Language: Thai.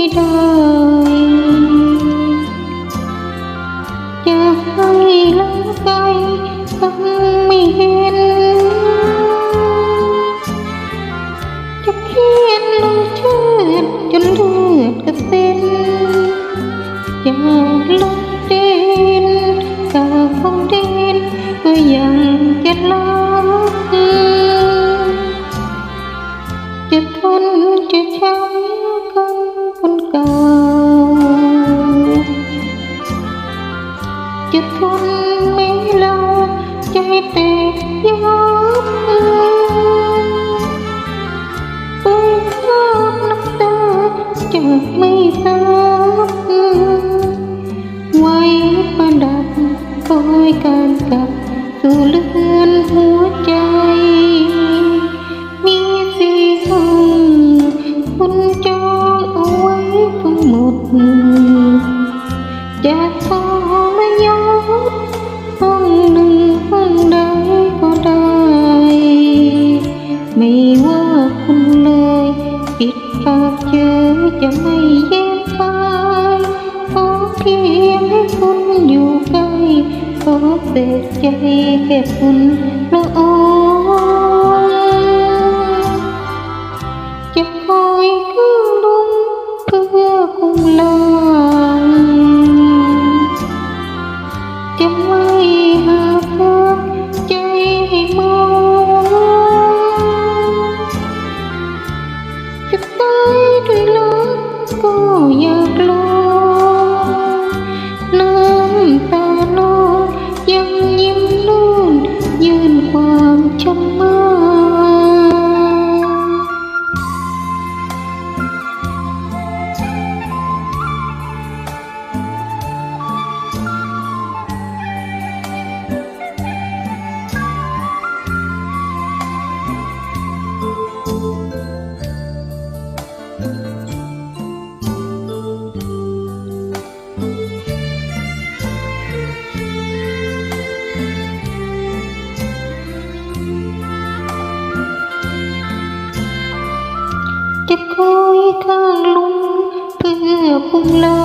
ไม่ได้อยให้ละใจฟังไม่เห็น จะเขียนลงเชื่อจนเลือดกระเซ็นอยากลบเดินกาคงเดินก็ยังจะลำจะทนจะช้ำ ไม่ซับไว้ประดับคอยการกลับสู่เลือนหัวใจ มีสีห้องคุณจองเอาไว้ทั้งหมดจะทรยศห้องหนึ่งห้องใดก็ได้ ไม่ว่าคุณเลยปิดปาก จะไม่แย้มพายขอเพียงให้คุณอยู่ใกล้ขอเสกใจแค่คุณ อยข้างลุงเพื่อพุ่งเลา